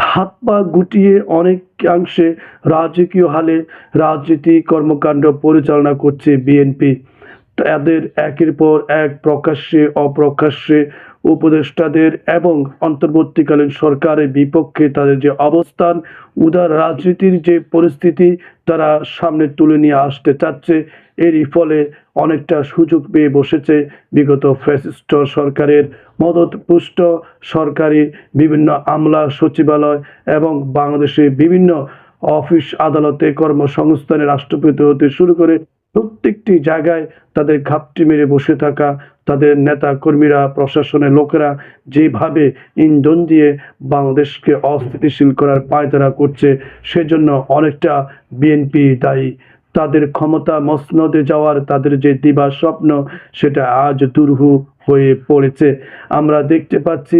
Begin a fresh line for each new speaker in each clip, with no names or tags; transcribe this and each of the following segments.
হাত পা গুটিয়ে অনেকাংশে রাজকীয় হালে রাজনীতি কর্মকাণ্ড পরিচালনা করছে বিএনপি। তাদের একের পর এক প্রকাশ্যে, অপ্রকাশ্যে উপদেষ্টাদের এবং অন্তর্বর্তীকালীন সরকারের বিপক্ষে তাদের যে অবস্থান, উদার রাজনীতির যে পরিস্থিতি তারা সামনে তুলে নিয়ে আসতে চাচ্ছে। এরই ফলে অনেকটা সুযোগ পেয়ে বসেছে বিগত ফ্যাসিস্ট সরকারের মদত পুষ্ট সরকারি বিভিন্ন আমলা সচিবালয় এবং বাংলাদেশে বিভিন্ন অফিস আদালতে কর্মসংস্থানে রাষ্ট্রপতি হতে শুরু করে প্রত্যেকটি জায়গায় তাদের ঘাপটি মেরে বসে থাকা তাদের নেতা কর্মীরা প্রশাসনের লোকেরা যেভাবে ইন্ধন দিয়ে বাংলাদেশকে অস্থিতিশীল করার পায়তারা করছে, সেজন্য অনেকটা বিএনপি দায়ী। তাদের ক্ষমতা মসনদে যাওয়ার তাদের যে দিবা স্বপ্ন, সেটা আজ দুর্হ হয়ে পড়েছে। আমরা দেখতে পাচ্ছি,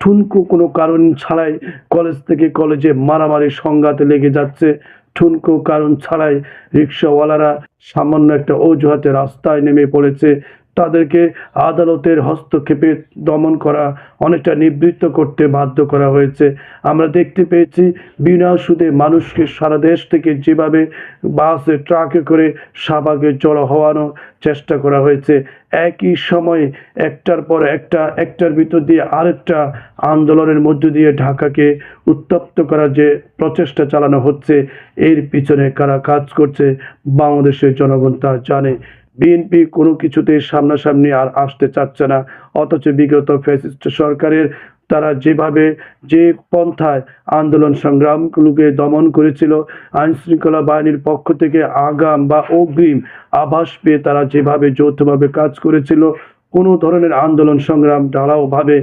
ঠুনকু কোনো কারণ ছাড়াই কলেজ থেকে কলেজে মারামারি সংঘাত লেগে যাচ্ছে। ঠুনকু কারণ ছাড়াই রিক্সাওয়ালারা সামান্য একটা অজুহাতে রাস্তায় নেমে পড়েছে। তাদেরকে আদালতের হস্তক্ষেপে দমন করা অনেকটা নিবৃত্ত করতে বাধ্য করা হয়েছে। আমরা দেখতে পেয়েছি, বিনা সুদে মানুষকে সারা দেশ থেকে যেভাবে বাসে, ট্রাকে করে শাহবাগে জড়ো হওয়ানোর চেষ্টা করা হয়েছে, একই সময়ে একটার পর একটা, একটার ভিতর দিয়ে আরেকটা আন্দোলনের মধ্য দিয়ে ঢাকাকে উত্তপ্ত করার যে প্রচেষ্টা চালানো হচ্ছে, এর পিছনে কারা কাজ করছে, বাংলাদেশের জনগণ তা জানে। বিএনপি কোনো কিছুতে সামনাসামনি আর আসতে চাচ্ছে না। অথচ বিগত ফ্যাসিস্ট সরকারের তারা যেভাবে যে পন্থায় আন্দোলন সংগ্রামগুলোকে দমন করেছিল আইন শৃঙ্খলা বাহিনীর পক্ষ থেকে আগাম বা অগ্রিম আভাস পেয়ে তারা যেভাবে যৌথভাবে কাজ করেছিল, কোনো ধরনের আন্দোলন সংগ্রাম ঢালাওভাবে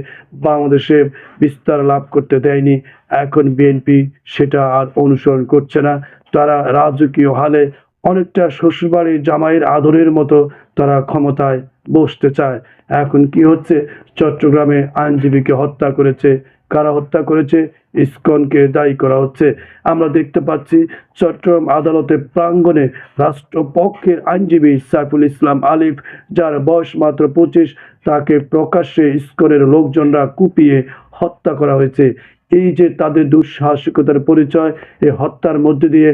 বাংলাদেশে বিস্তার লাভ করতে দেয়নি। এখন বিএনপি সেটা আর অনুসরণ করছে না। তারা রাজকীয় হালে অনেকটা শ্বশুরবাড়ির জামাইয়ের আদরের মতো তারা ক্ষমতায় বসতে চায়। এখন কি হচ্ছে? চট্টগ্রামে আইনজীবীকে হত্যা করেছে। কারা হত্যা করেছে? ইসকনকে দায়ী করা হচ্ছে। আমরা দেখতে পাচ্ছি, চট্টগ্রাম আদালতে প্রাঙ্গণে রাষ্ট্রপক্ষের আইনজীবী সাইফুল ইসলাম আলিফ, যার বয়স মাত্র পঁচিশ, তাকে প্রকাশ্যে ইসকনের লোকজনরা কুপিয়ে হত্যা করা হয়েছে। এই যে তাদের দুঃসাহসিকতার পরিচয়, এই হত্যার মধ্যে দিয়ে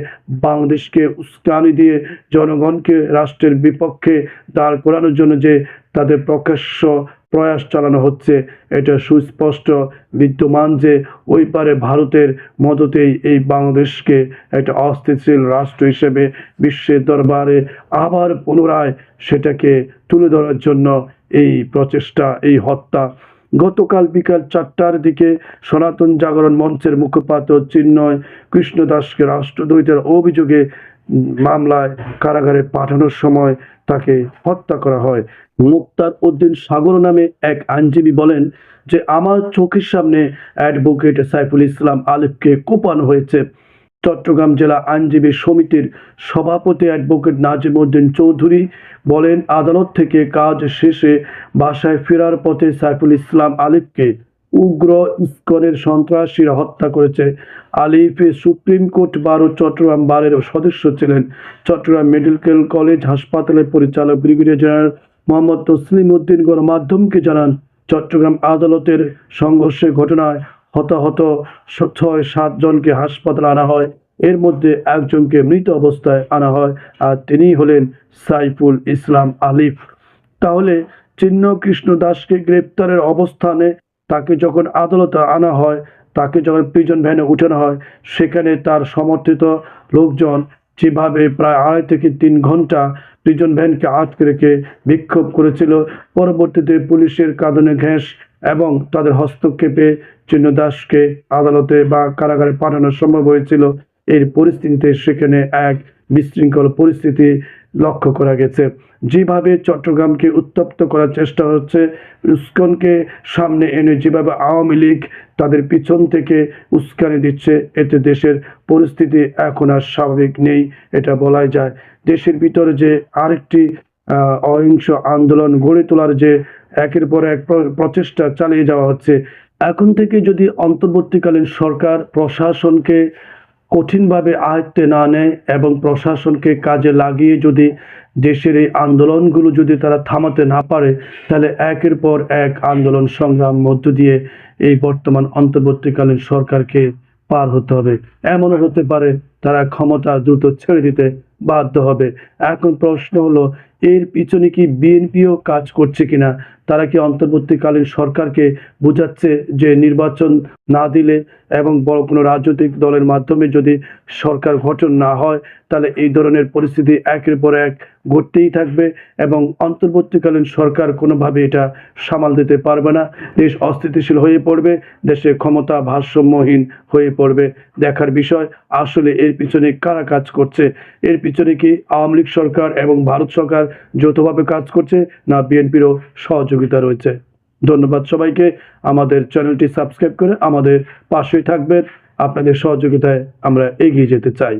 বাংলাদেশকে উস্কানি দিয়ে জনগণকে, রাষ্ট্রের বিপক্ষে দাঁড় করানোর জন্য যে তাদের প্রকাশ্য প্রয়াস চালানো হচ্ছে, এটা সুস্পষ্ট বিদ্যমান যে ওই পারে ভারতের মদতেই এই বাংলাদেশকে একটা অস্থিতিশীল রাষ্ট্র হিসেবে বিশ্বের দরবারে আবার পুনরায় সেটাকে তুলে ধরার জন্য এই প্রচেষ্টা, এই হত্যা গতকাল বিকাল চারটার দিকে সনাতন জাগরণ মঞ্চের মুখপাত্র চিন্ময় কৃষ্ণ দাসকে রাষ্ট্রদ্বৈতের অভিযোগে মামলায় কারাগারে পাঠানোর সময় তাকে হত্যা করা হয়। মুক্তার উদ্দিন সাগর নামে এক আইনজীবী বলেন যে, আমার চোখের সামনে অ্যাডভোকেট সাইফুল ইসলাম আলিফকে কোপানো হয়েছে। চট্টগ্রাম জেলা আইনজীবী সমিতির সভাপতি অ্যাডভোকেট নাজিমউদ্দিন চৌধুরী বলেন, আদালত থেকে কাজ শেষে বাসায় ফেরার পথে সাইফুল ইসলাম আলিফকে উগ্র ইস্কনের সন্ত্রাসীরা হত্যা করেছে। আলিফ সুপ্রিম কোর্ট বার চট্টগ্রাম বারের সদস্য ছিলেন। চট্টগ্রাম মেডিকেল কলেজ হাসপাতালের পরিচালক ব্রিগেডিয়ার জেনারেল মোহাম্মদ তসলিম উদ্দিন গণমাধ্যমকে জানান, চট্টগ্রাম আদালতের সংঘর্ষের ঘটনায় হতাহত ছয় সাতজনকে হাসপাতালে আনা হয়। এর মধ্যে একজনকে মৃত অবস্থায় আনা হয় আর তিনি হলেন সাইফুল ইসলাম আলিফ। তাহলে চিহ্ন কৃষ্ণ দাসকে গ্রেপ্তারের অবস্থানে তাকে যখন আদালতে আনা হয়, তাকে যখন প্রিজন ভ্যানে উঠানো হয়, সেখানে তার সমর্থিত লোকজন যেভাবে প্রায় আড়াই থেকে তিন ঘণ্টা প্রিজন ভ্যানকে আটকে রেখে বিক্ষোভ করেছিল। পরবর্তীতে পুলিশের কাঁদনে ঘ্যাস এবং তাদের হস্তক্ষেপে চিহ্ন দাসকে আদালতে বা কারাগারে পাঠানো সম্ভব হয়েছিল। এর পরিস্থিতিতে সেখানে এক বিশৃঙ্খল পরিস্থিতি লক্ষ্য করা গেছে। যেভাবে চট্টগ্রামকে উত্তপ্ত করার চেষ্টা হচ্ছে, উস্কনকে সামনে এনে যেভাবে আওয়ামী লীগ তাদের পিছন থেকে উস্কানি দিচ্ছে, এতে দেশের পরিস্থিতি এখন আর স্বাভাবিক নেই, এটা বলাই যায়। দেশের ভিতরে যে আরেকটি অহিংস আন্দোলন গড়ে তোলার যে একের পর এক প্রচেষ্টা চালিয়ে যাওয়া হচ্ছে, এখন থেকে যদি অন্তর্বর্তীকালীন সরকার প্রশাসনকে কঠিনভাবে আয়ত্তে না নেয় এবং প্রশাসনকে কাজে লাগিয়ে যদি দেশের এই আন্দোলনগুলো যদি তারা থামাতে না পারে, তাহলে একের পর এক আন্দোলন সংগ্রাম মধ্য দিয়ে এই বর্তমান অন্তর্বর্তীকালীন সরকারকে পার হতে হবে। এমনও হতে পারে তারা ক্ষমতা দ্রুত ছেড়ে দিতে বাধ্য হবে। এখন প্রশ্ন হলো, এর পিছনে কি বিএনপিও কাজ করছে কিনা? তারা কি অন্তর্বর্তীকালীন সরকারকে বোঝাচ্ছে যে নির্বাচন না দিলে এবং বড় কোনো রাজনৈতিক দলের মাধ্যমে যদি সরকার গঠন না হয়, তাহলে এই ধরনের পরিস্থিতি একের পর এক ঘটতেই থাকবে এবং অন্তর্বর্তীকালীন সরকার কোনোভাবে এটা সামাল দিতে পারবে না। দেশ অস্থিতিশীল হয়ে পড়বে, দেশে ক্ষমতা ভারসাম্যহীন হয়ে পড়বে। দেখার বিষয়, আসলে এর পিছনে কারা কাজ করছে? এর পিছনে কি আওয়ামী লীগ সরকার এবং ভারত সরকার যৌথভাবে কাজ করছে না বিএনপিরও সহযোগিতা রয়েছে? ধন্যবাদ সবাইকে। আমাদের চ্যানেলটি সাবস্ক্রাইব করে আমাদের পাশেই থাকবেন। আপনাদের সহযোগিতায় আমরা এগিয়ে যেতে চাই।